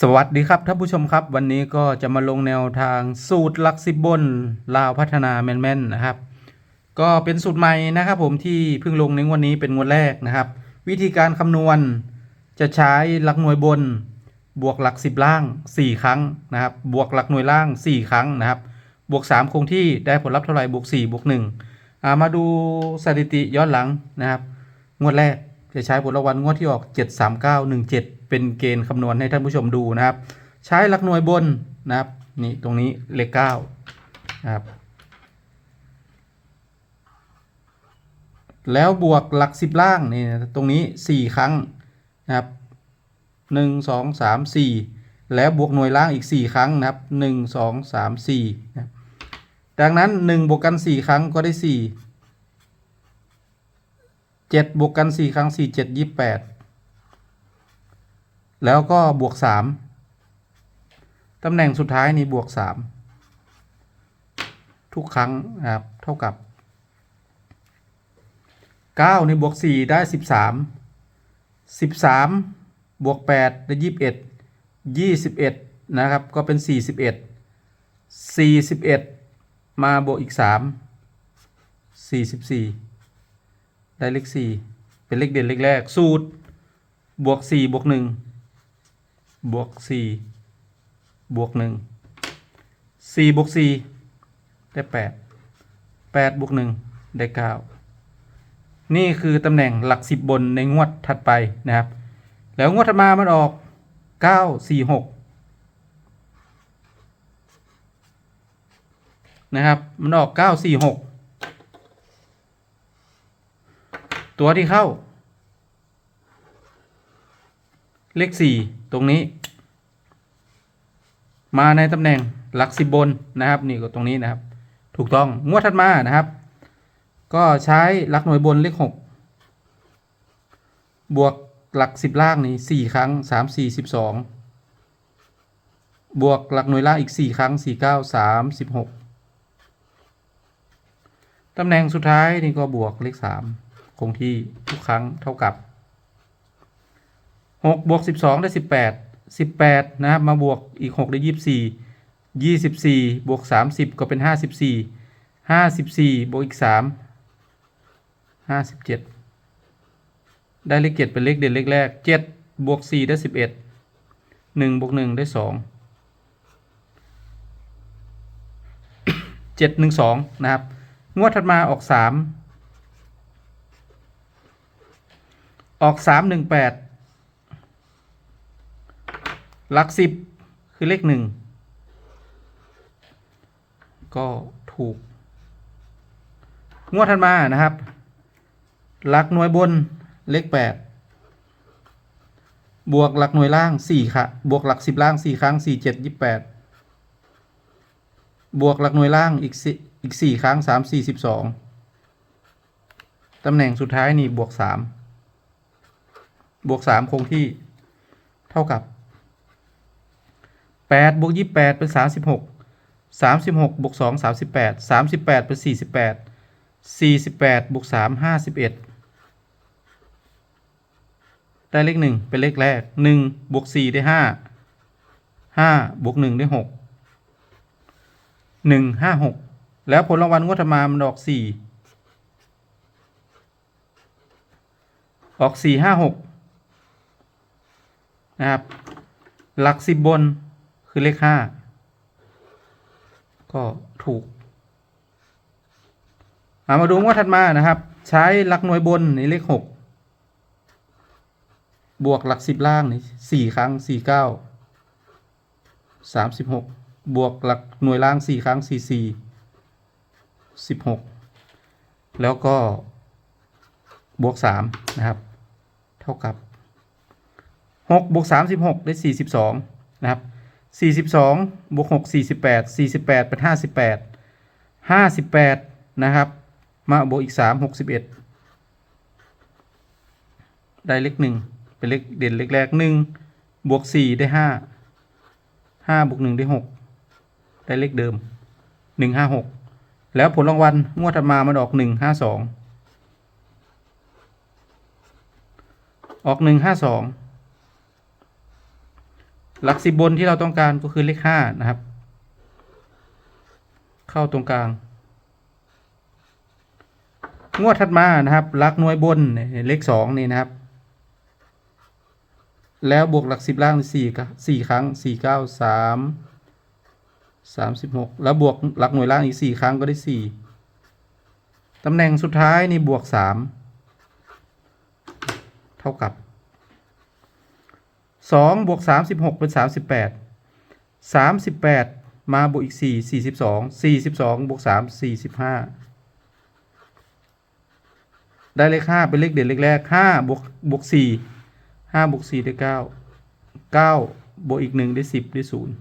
สวัสดีครับท่านผู้ชมครับ วันนี้ก็จะมาลงแนวทางสูตรหลักสิบบนลาวพัฒนาแม่นๆนะครับ ก็เป็นสูตรใหม่นะครับผมที่เพิ่งลงในงวดนี้เป็นงวดแรกนะครับ วิธีการคำนวณจะใช้หลักหน่วยบน บวกหลักสิบล่าง 4 ครั้งนะครับ บวกหลักหน่วยล่าง 4 ครั้งนะครับ บวก 3 คงที่ได้ผลลัพธ์เท่าไหร่บวก4บวก1อ่ามาดูสถิติย้อนหลังนะครับ งวดแรกจะใช้ผลรางวัลงวดที่ออก 73917 เป็นเกณฑ์คำนวณให้ท่านผู้ชมดูนะครับ ใช้หลักหน่วยบนนะครับนี่ตรงนี้เลข9นะครับแล้วบวกหลักสิบล่างนี่ตรงนี้4ครั้งนะครับหนึ่งสองสามสี่แล้วบวกหน่วยล่างอีก4ครั้งนะครับหนึ่งสองสามสี่นะดังนั้น1บวกกัน4ครั้งก็ได้4 7บวกกัน4ครั้ง4 7 28แแล้วก็บวก3ตำแหน่งสุดท้ายนี่บวก3ทุกครั้งนะครับเท่ากับเก้าในบวกสี่ได้สิบสามสิบสามบวกแปดได้ยี่สิบเอ็ดยี่สิบเอ็ดนะครับ ก็เป็นสี่สิบเอ็ดสี่สิบเอ็ดมาบวกอีกสามสี่สิบสี่ได้เลขสี่เป็นเลขเด่นเลขแรก สูตร บวกสี่บวกหนึ่ง บวกสี่บวกหนึ่งสี่บวกสี่ได้แปดแปดบวกหนึ่งได้เก้านี่คือตำแหน่งหลักสิบบนในงวดถัดไปนะครับ แล้วงวดถัดมามันออก946นะครับมันออก946ตัวที่เข้า เลข4ต รงนี้ มาในตำแหน่งหลักสิบบนนะครับ นี่ก็ตรงนี้นะครับ ถูกต้องงวดถัดมานะครับ ก็ใช้หลักหน่วยบนเลขหกบวกหลักสิบล่างนี่สี่ครั้งสามสี่สิบสองบวกหลักหน่วยล่างอีกสี่ครั้งสี่เก้าสามสิบหกตำแหน่งสุดท้ายนี่ก็บวกเลขสามคงที่ทุกครั้งเท่ากับ กบวกสิบสองได้สิบแปดสิบแปดนะครับมาบวกอีกหกได้ยี่สิบสี่ยี่สิบสี่บวกสามสิบก็เป็นห้าสิบสี่ห้าสิบสี่บวกอีกสามห้าสิบเจ็ดได้เลขเจ็ดเป็นเลขเด่นเลขแรกเจ็ดบวกสี่ได้สิบเอ็ดหนึ่งบวกหนึ่งได้สองเจ็ดหนึ่งสองนะครับ งวดถัดมาออกสามออกสามหนึ่งแปด หลักสิบคือเลขหนึ่งก็ถูก งวดถัดมานะครับ หลักหน่วยบนเลขแปดบวกหลักหน่วยล่างสี่ค่ะ บวกหลักสิบล่างสี่ครั้งสี่เจ็ดยี่แปดบวกหลักหน่วยล่างอีกสี่อีกสี่ครั้งสามสี่สิบสองตำแหน่งสุดท้ายนี่บวกสามบวกสามคงที่เท่ากับ แปดบวกยี่แปดเป็นสามสิบหกสามสิบหกบวกสองสามสิบแปดสามสิบแปดเป็นสี่สิบแปดสี่สิบแปดบวกสามห้าสิบเอ็ดได้เลขหนึ่งเป็นเลขแรกหนึ่งบวกสี่ได้ห้าห้าบวกหนึ่งได้หกหนึ่งห้าหกแล้วผลรางวัลงวดถัดมามันออกสี่ออกสี่ห้าหกนะครับ หลักสิบบน คือเลขห้าก็ถูกอามาดูงวดถัดมานะครับ ใช้หลักหน่วยบนในเลขหกบวกหลักสิบล่างนี่สี่ครั้งสี่เก้าสามสิบหกบวกหลักหน่วยล่างสี่ครั้งสี่สี่สิบหกแล้วก็บวกสามนะครับ เท่ากับหกบวกสามสิบหกได้สี่สิบสองนะครับ สี่สิบสองบวกหกสี่สิบแปดสี่สิบแปดเป็นห้าสิบแปดห้าสิบแปดนะครับ มาบวกอีกสามหกสิบเอ็ดได้เลขหนึ่งเป็นเลขเด่นเลขแรกหนึ่งบวกสี่ได้ห้าห้าบวกหนึ่งได้หกได้เลขเดิมหนึ่งห้าหกแล้วผลรางวัลงวดถัดมามันออกหนึ่งห้าสองออกหนึ่ง หลักสิบบนที่เราต้องการก็คือเลขห้านะครับ เข้าตรงกลาง งวดถัดมานะครับหลักหน่วยบนเนี่ยเลขสองนี่นะครับ แล้วบวกหลักสิบล่างสี่สี่ครั้งสี่เก้าสามสามสิบหกแล้วบวกหลักหน่วยล่างอีกสี่ครั้งก็ได้สี่ตำแหน่งสุดท้ายนี่บวกสามเท่ากับ สองบวกสามสิบหกเป็นสามสิบแปดสามสิบแปดมาบวกอีกสี่สี่สิบสองสี่สิบสองบวกสามสี่สิบห้าได้เลขห้าเป็นเลขเด่นเลขแรกห้าบวกบวกสี่ห้าบวกสี่ได้เก้าเก้าบวกอีกหนึ่งได้สิบได้ศูนย์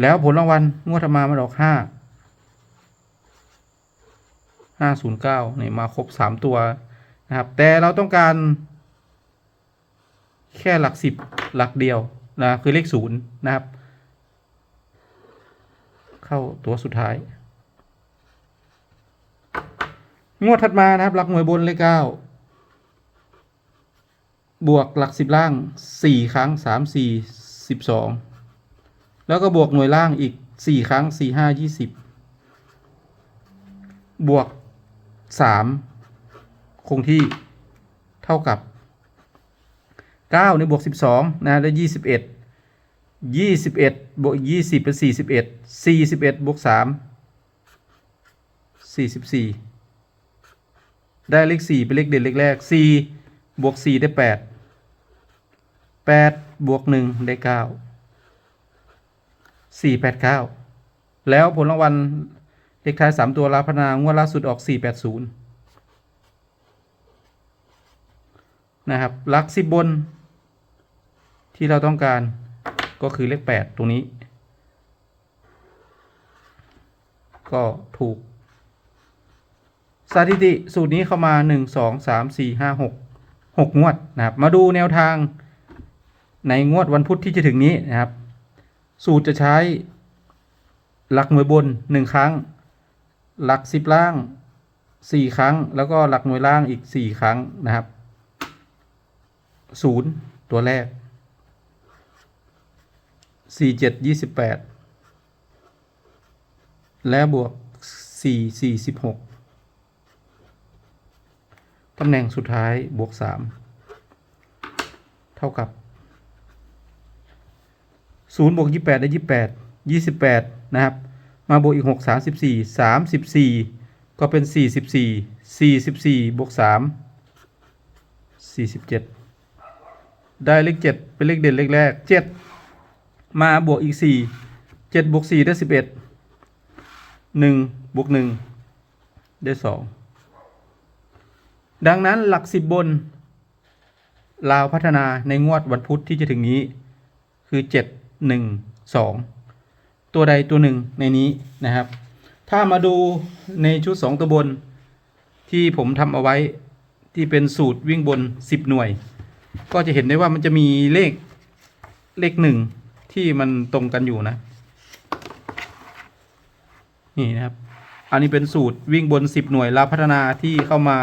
แล้วผลรางวัลงวดถัดมามันออกห้าห้าศูนย์เก้าเนี่ยมาครบสามตัวนะครับ แต่เราต้องการ แค่หลักสิบหลักเดียวนะคือเลขศูนย์นะครับ เข้าตัวสุดท้าย งวดถัดมานะครับ หลักหน่วยบนเลขเก้าบวกหลักสิบล่างสี่ครั้งสามสี่สิบสองแล้วก็บวกหน่วยล่างอีกสี่ครั้งสี่ห้ายี่สิบบวกสามคงที่เท่ากับ เก้าในบวกสิบสองนะได้ยี่สิบเอ็ดยี่สิบเอ็ดบวกยี่สิบเป็นสี่สิบเอ็ดสี่สิบเอ็ดบวกสามสี่สิบสี่ได้เลขสี่เป็นเลขเด่นเลขแรกสี่บวกสี่ได้แปดแปดบวกหนึ่งได้เก้าสี่แปดเก้าแล้วผลรางวัลเลขท้ายสามตัวรับพนางวดล่าสุดออกสี่แปดศูนย์นะครับลักสิบบน ที่เราต้องการก็คือเลขแปดตรงนี้ ก็ถูก สถิติสูตรนี้เข้ามาหนึ่งสองสามสี่ห้าหกหกงวดนะครับ มาดูแนวทางในงวดวันพุธที่จะถึงนี้นะครับ สูตรจะใช้ หลักหน่วยบนหนึ่งครั้ง หลักสิบล่างสี่ครั้ง แล้วก็หลักหน่วยล่างอีกสี่ครั้งนะครับศูนย์ตัวแรก สี่เจ็ดยี่สิบแปดและบวกสี่สี่สิบหกตำแหน่งสุดท้ายบวกสามเท่ากับศูนย์บวกยี่แปดได้ยี่แปดยี่สิบแปดนะครับ มาบวกอีกหกสามสิบสี่สามสิบสี่ก็เป็นสี่สิบสี่สี่สิบสี่บวกสามสี่สิบเจ็ดได้เลขเจ็ดเป็นเลขเด่นเลขแรกเจ็ด มาบวกอีกสี่เจ็ดบวกสี่ได้สิบเอ็ดหนึ่งบวกหนึ่งได้สองดังนั้นหลักสิบบน ลาวพัฒนาในงวดวันพุธที่จะถึงนี้คือเจ็ดหนึ่งสองตัวใดตัวหนึ่งในนี้นะครับ ถ้ามาดูในชุดสองตัวบนที่ผมทำเอาไว้ที่เป็นสูตรวิ่งบนสิบหน่วย ก็จะเห็นได้ว่ามันจะมีเลขเลขหนึ่ง ที่มันตรงกันอยู่นะ นี่นะครับ อันนี้เป็นสูตรวิ่งบนสิบหน่วยลาวพัฒนาที่เข้ามา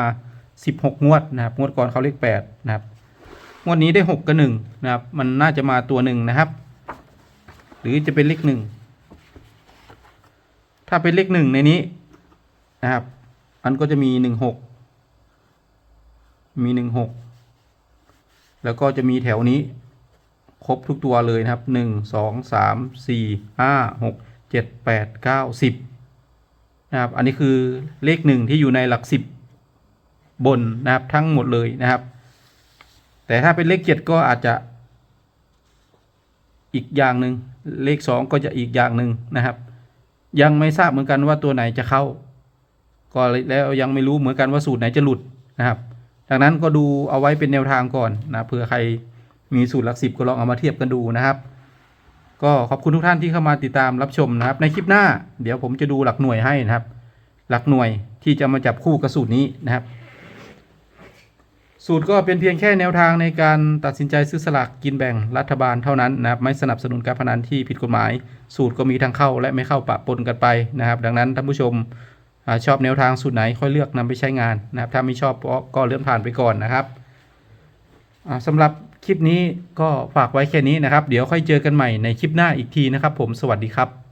สิบหกงวดนะครับ งวดก่อนเขาเลขแปดนะครับ งวดนี้ได้หกกับหนึ่งนะครับ มันน่าจะมาตัวหนึ่งนะครับ หรือจะเป็นเลขหนึ่ง ถ้าเป็นเลขหนึ่งในนี้นะครับมันก็จะมีหนึ่งหกมีหนึ่งหกแล้วก็จะมีแถวนี้ ครบทุกตัวเลยนะครับหนึ่งสองสามสี่ห้าหกเจ็ดแปดเก้าสิบนะครับ อันนี้คือเลขหนึ่งที่อยู่ในหลักสิบบนนะครับทั้งหมดเลยนะครับ แต่ถ้าเป็นเลขเจ็ดก็อาจจะอีกอย่างหนึ่งเลขสองก็จะอีกอย่างหนึ่งนะครับ ยังไม่ทราบเหมือนกันว่าตัวไหนจะเข้า ก็แล้วยังไม่รู้เหมือนกันว่าสูตรไหนจะหลุดนะครับ ดังนั้นก็ดูเอาไว้เป็นแนวทางก่อนนะเผื่อใคร มีสูตรหลักสิบก็ลองเอามาเทียบกันดูนะครับ ก็ขอบคุณทุกท่านที่เข้ามาติดตามรับชมนะครับ ในคลิปหน้าเดี๋ยวผมจะดูหลักหน่วยให้นะครับ หลักหน่วยที่จะมาจับคู่กับสูตรนี้นะครับ สูตรก็เป็นเพียงแค่แนวทางในการตัดสินใจซื้อสลากกินแบ่งรัฐบาลเท่านั้นนะครับ ไม่สนับสนุนการพนันที่ผิดกฎหมาย สูตรก็มีทั้งเข้าและไม่เข้าปะปนกันไปนะครับ ดังนั้นท่านผู้ชมอชอบแนวทางสูตรไหนค่อยเลือกนำไปใช้งานนะครับ ถ้าไม่ชอบก็เลื่อนผ่านไปก่อนนะครับอ่าสำหรับ คลิปนี้ก็ฝากไว้แค่นี้นะครับ เดี๋ยวค่อยเจอกันใหม่ในคลิปหน้าอีกทีนะครับ ผมสวัสดีครับ